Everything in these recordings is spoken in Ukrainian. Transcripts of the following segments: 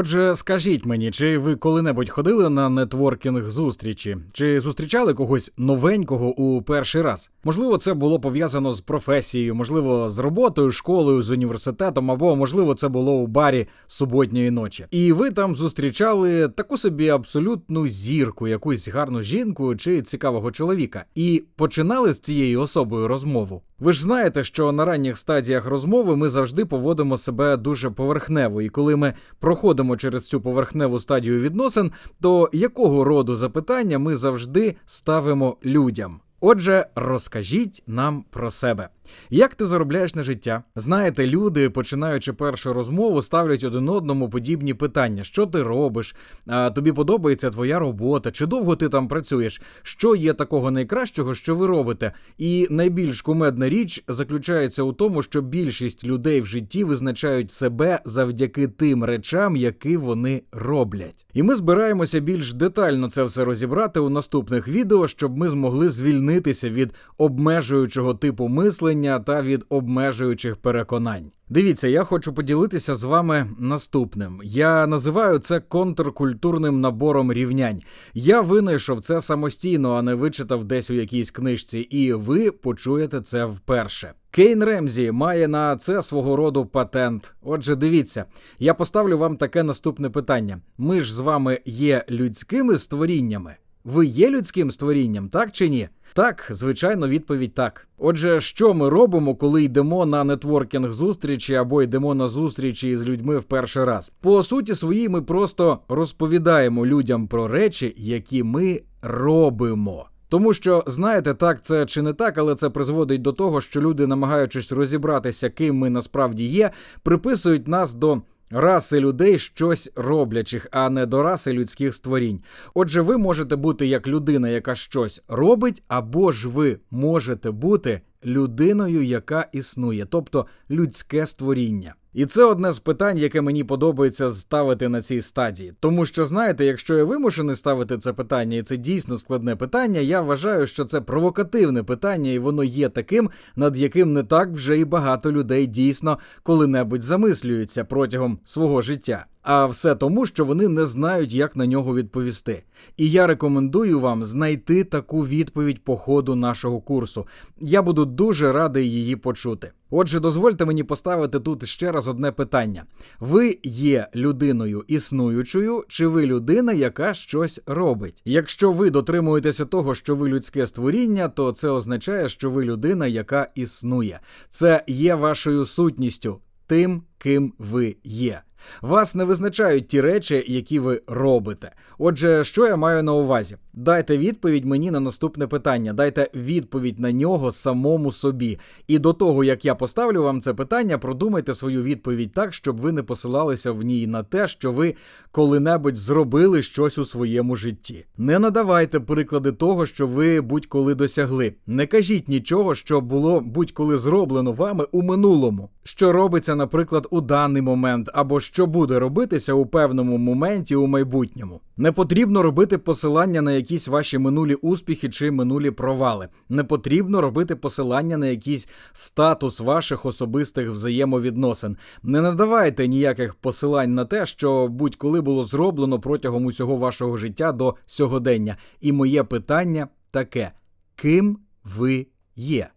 Отже, скажіть мені, чи ви коли-небудь ходили на нетворкінг зустрічі? Чи зустрічали когось новенького у перший раз? Можливо, це було пов'язано з професією, можливо, з роботою, школою, з університетом, або можливо, це було у барі суботньої ночі. І ви там зустрічали таку собі абсолютну зірку, якусь гарну жінку чи цікавого чоловіка, і починали з цією особою розмову. Ви ж знаєте, що на ранніх стадіях розмови ми завжди поводимо себе дуже поверхнево, і коли ми проходимо через цю поверхневу стадію відносин, то якого роду запитання ми завжди ставимо людям? Отже, розкажіть нам про себе. Як ти заробляєш на життя? Знаєте, люди, починаючи першу розмову, ставлять один одному подібні питання: що ти робиш? А тобі подобається твоя робота? Чи довго ти там працюєш? Що є такого найкращого, що ви робите? І найбільш кумедна річ заключається у тому, що більшість людей в житті визначають себе завдяки тим речам, які вони роблять. І ми збираємося більш детально це все розібрати у наступних відео, щоб ми змогли звільнитися від обмежуючого типу мислення та від обмежуючих переконань. Дивіться, я хочу поділитися з вами наступним. Я називаю це контркультурним набором рівнянь. Я винайшов це самостійно, а не вичитав десь у якійсь книжці, і ви почуєте це вперше. Кейн Ремзі має на це свого роду патент. Отже, дивіться, я поставлю вам таке наступне питання: ми ж з вами є людськими створіннями. Ви є людським створінням, так чи ні? Так, звичайно, відповідь так. Отже, що ми робимо, коли йдемо на нетворкінг зустрічі або йдемо на зустрічі з людьми в перший раз? По суті, своїй ми просто розповідаємо людям про речі, які ми робимо. Тому що знаєте, так це чи не так, але це призводить до того, що люди, намагаючись розібратися, ким ми насправді є, приписують нас до раси людей щось роблячих, а не до раси людських створінь. Отже, ви можете бути як людина, яка щось робить, або ж ви можете бути людиною, яка існує, тобто людське створіння. І це одне з питань, яке мені подобається ставити на цій стадії. Тому що, знаєте, якщо я вимушений ставити це питання, і це дійсно складне питання, я вважаю, що це провокативне питання, і воно є таким, над яким не так вже і багато людей дійсно коли-небудь замислюються протягом свого життя. А все тому, що вони не знають, як на нього відповісти. І я рекомендую вам знайти таку відповідь по ходу нашого курсу. Я буду дуже радий її почути. Отже, дозвольте мені поставити тут ще раз одне питання: ви є людиною існуючою, чи ви людина, яка щось робить? Якщо ви дотримуєтеся того, що ви людське створіння, то це означає, що ви людина, яка існує. Це є вашою сутністю, тим, ким ви є. Вас не визначають ті речі, які ви робите. Отже, що я маю на увазі? Дайте відповідь мені на наступне питання. Дайте відповідь на нього самому собі. І до того, як я поставлю вам це питання, продумайте свою відповідь так, щоб ви не посилалися в ній на те, що ви коли-небудь зробили щось у своєму житті. Не надавайте приклади того, що ви будь-коли досягли. Не кажіть нічого, що було будь-коли зроблено вами у минулому, що робиться, наприклад, у даний момент, або що буде робитися у певному моменті у майбутньому. Не потрібно робити посилання на якісь ваші минулі успіхи чи минулі провали. Не потрібно робити посилання на якийсь статус ваших особистих взаємовідносин. Не надавайте ніяких посилань на те, що будь-коли було зроблено протягом усього вашого життя до сьогодення. І моє питання таке: ким ви є?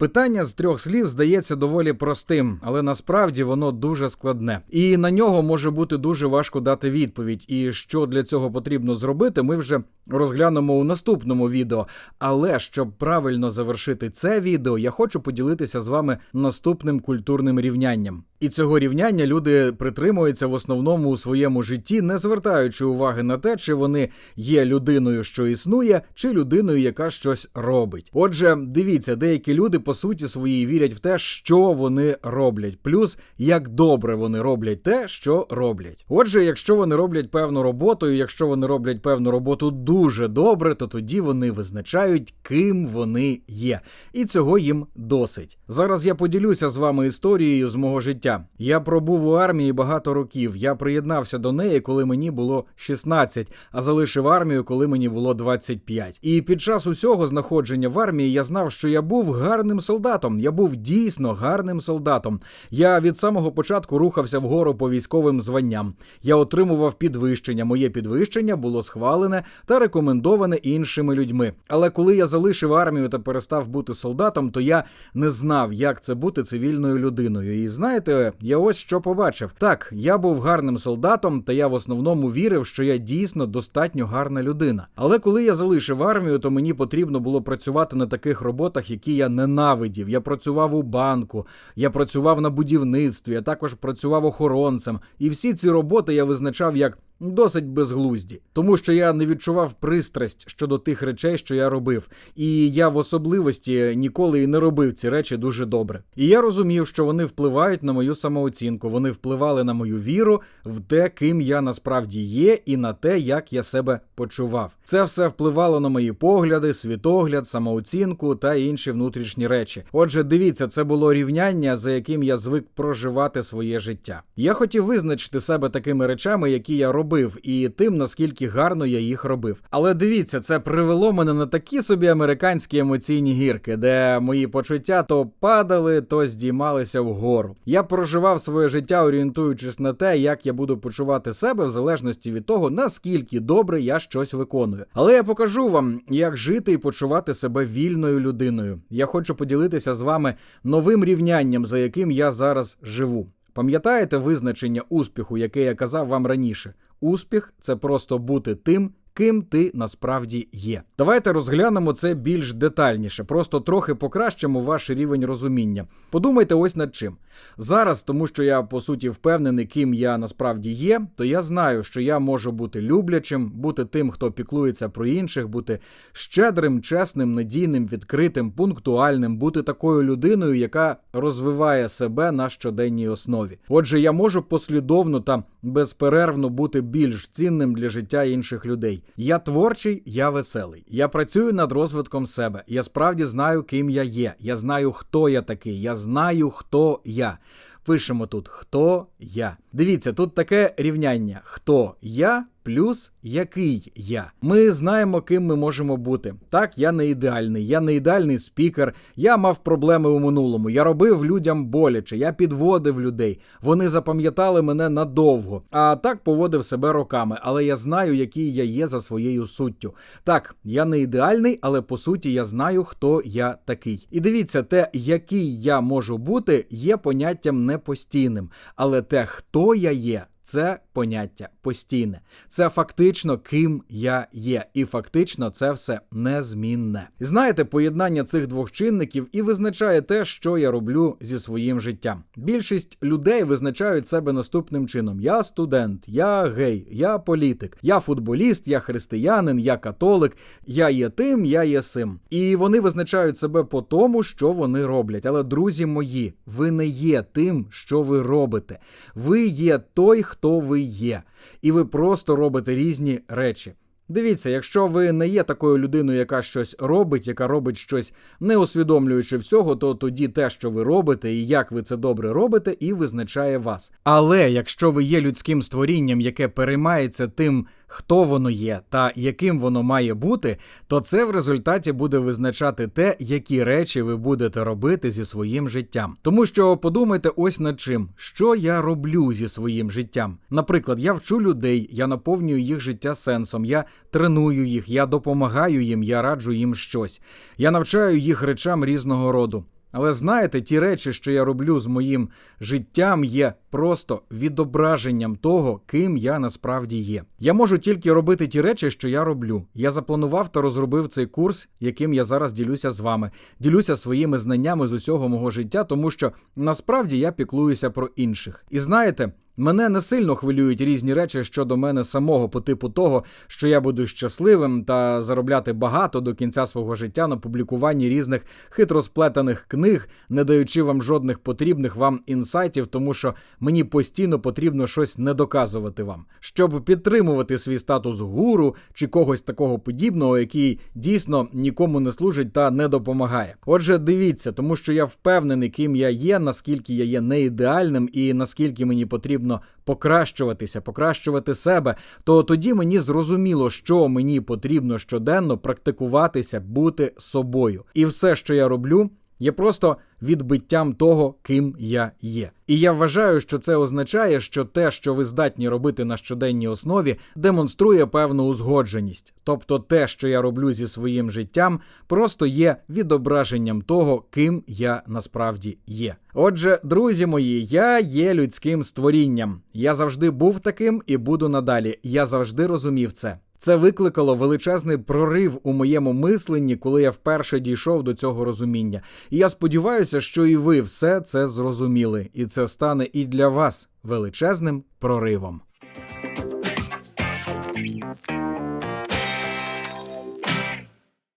Питання з трьох слів здається доволі простим, але насправді воно дуже складне. І на нього може бути дуже важко дати відповідь. І що для цього потрібно зробити, ми вже розглянемо у наступному відео. Але щоб правильно завершити це відео, я хочу поділитися з вами наступним культурним рівнянням. І цього рівняння люди притримуються в основному у своєму житті, не звертаючи уваги на те, чи вони є людиною, що існує, чи людиною, яка щось робить. Отже, дивіться, деякі люди по суті своїй вірять в те, що вони роблять, плюс як добре вони роблять те, що роблять. Отже, якщо вони роблять певну роботу, і якщо вони роблять певну роботу дуже добре, то тоді вони визначають, ким вони є, і цього їм досить. Зараз я поділюся з вами історією з мого життя. Життя. Я пробув у армії багато років. Я приєднався до неї, коли мені було 16, а залишив армію, коли мені було 25. І під час усього знаходження в армії я знав, що я був гарним солдатом. Я був дійсно гарним солдатом. Я від самого початку рухався вгору по військовим званням. Я отримував підвищення. Моє підвищення було схвалене та рекомендоване іншими людьми. Але коли я залишив армію та перестав бути солдатом, то я не знав, як це бути цивільною людиною. І знаєте, я ось що побачив. Так, я був гарним солдатом, та я в основному вірив, що я дійсно достатньо гарна людина. Але коли я залишив армію, то мені потрібно було працювати на таких роботах, які я ненавидів. Я працював у банку, я працював на будівництві, я також працював охоронцем. І всі ці роботи я визначав як досить безглузді, тому що я не відчував пристрасть щодо тих речей, що я робив, і я в особливості ніколи і не робив ці речі дуже добре. І я розумів, що вони впливають на мою самооцінку, вони впливали на мою віру в те, ким я насправді є, і на те, як я себе почував. Це все впливало на мої погляди, світогляд, самооцінку та інші внутрішні речі. Отже, дивіться, це було рівняння, за яким я звик проживати своє життя. Я хотів визначити себе такими речами, які я робив робив, і тим, наскільки гарно я їх робив. Але дивіться, це привело мене на такі собі американські емоційні гірки, де мої почуття то падали, то здіймалися вгору. Я проживав своє життя, орієнтуючись на те, як я буду почувати себе, в залежності від того, наскільки добре я щось виконую. Але я покажу вам, як жити і почувати себе вільною людиною. Я хочу поділитися з вами новим рівнянням, за яким я зараз живу. Пам'ятаєте визначення успіху, яке я казав вам раніше? Успіх це просто бути тим, ким ти насправді є. Давайте розглянемо це більш детальніше, просто трохи покращимо ваш рівень розуміння. Подумайте ось над чим. Зараз, тому що я по суті впевнений, ким я насправді є, то я знаю, що я можу бути люблячим, бути тим, хто піклується про інших, бути щедрим, чесним, надійним, відкритим, пунктуальним, бути такою людиною, яка розвиває себе на щоденній основі. Отже, я можу послідовно та безперервно бути більш цінним для життя інших людей. Я творчий, я веселий. Я працюю над розвитком себе. Я справді знаю, ким я є. Я знаю, хто я такий. Я знаю, хто я. Пишемо тут хто я. Дивіться, тут таке рівняння: хто я плюс який я. Ми знаємо, ким ми можемо бути. Так, я не ідеальний, я не ідеальний спікер, я мав проблеми у минулому. Я робив людям боляче, я підводив людей. Вони запам'ятали мене надовго. А так поводив себе роками. Але я знаю, який я є за своєю суттю. Так, я не ідеальний, але по суті я знаю, хто я такий. І дивіться, те, який я можу бути, є поняттям непостійним. Але те, хто я є, це поняття постійне. Це фактично ким я є, і фактично це все незмінне. Знаєте, поєднання цих двох чинників і визначає те, що я роблю зі своїм життям. Більшість людей визначають себе наступним чином: я студент, я гей, я політик, я футболіст, я християнин, я католик, я є тим, я є сим. І вони визначають себе по тому, що вони роблять. Але, друзі мої, ви не є тим, що ви робите. Ви є той, хто ви є, і ви просто робите різні речі. Дивіться, якщо ви не є такою людиною, яка щось робить, яка робить щось не усвідомлюючи всього, то тоді те, що ви робите і як ви це добре робите, і визначає вас. Але якщо ви є людським створінням, яке переймається тим, хто воно є та яким воно має бути, то це в результаті буде визначати те, які речі ви будете робити зі своїм життям. Тому що подумайте ось над чим, що я роблю зі своїм життям. Наприклад, я вчу людей, я наповнюю їх життя сенсом, я треную їх, я допомагаю їм, я раджу їм щось. Я навчаю їх речам різного роду. Але знаєте, ті речі, що я роблю з моїм життям, є просто відображенням того, ким я насправді є. Я можу тільки робити ті речі, що я роблю. Я запланував та розробив цей курс, яким я зараз ділюся з вами. Ділюся своїми знаннями з усього мого життя, тому що насправді я піклуюся про інших. І знаєте. Мене не сильно хвилюють різні речі щодо мене самого по типу того, що я буду щасливим та заробляти багато до кінця свого життя на публікуванні різних хитро сплетених книг, не даючи вам жодних потрібних вам інсайтів, тому що мені постійно потрібно щось не доказувати вам, щоб підтримувати свій статус гуру чи когось такого подібного, який дійсно нікому не служить та не допомагає. Отже, дивіться, тому що я впевнений, ким я є, наскільки я є не ідеальним і наскільки мені потрібно покращуватися, покращувати себе, то тоді мені зрозуміло, що мені потрібно щоденно практикуватися, бути собою. І все, що я роблю, є просто відбиттям того, ким я є. І я вважаю, що це означає, що те, що ви здатні робити на щоденній основі, демонструє певну узгодженість. Тобто те, що я роблю зі своїм життям, просто є відображенням того, ким я насправді є. Отже, друзі мої, я є людським створінням. Я завжди був таким і буду надалі. Я завжди розумів це. Це викликало величезний прорив у моєму мисленні, коли я вперше дійшов до цього розуміння. І я сподіваюся, що і ви все це зрозуміли, і це стане і для вас величезним проривом.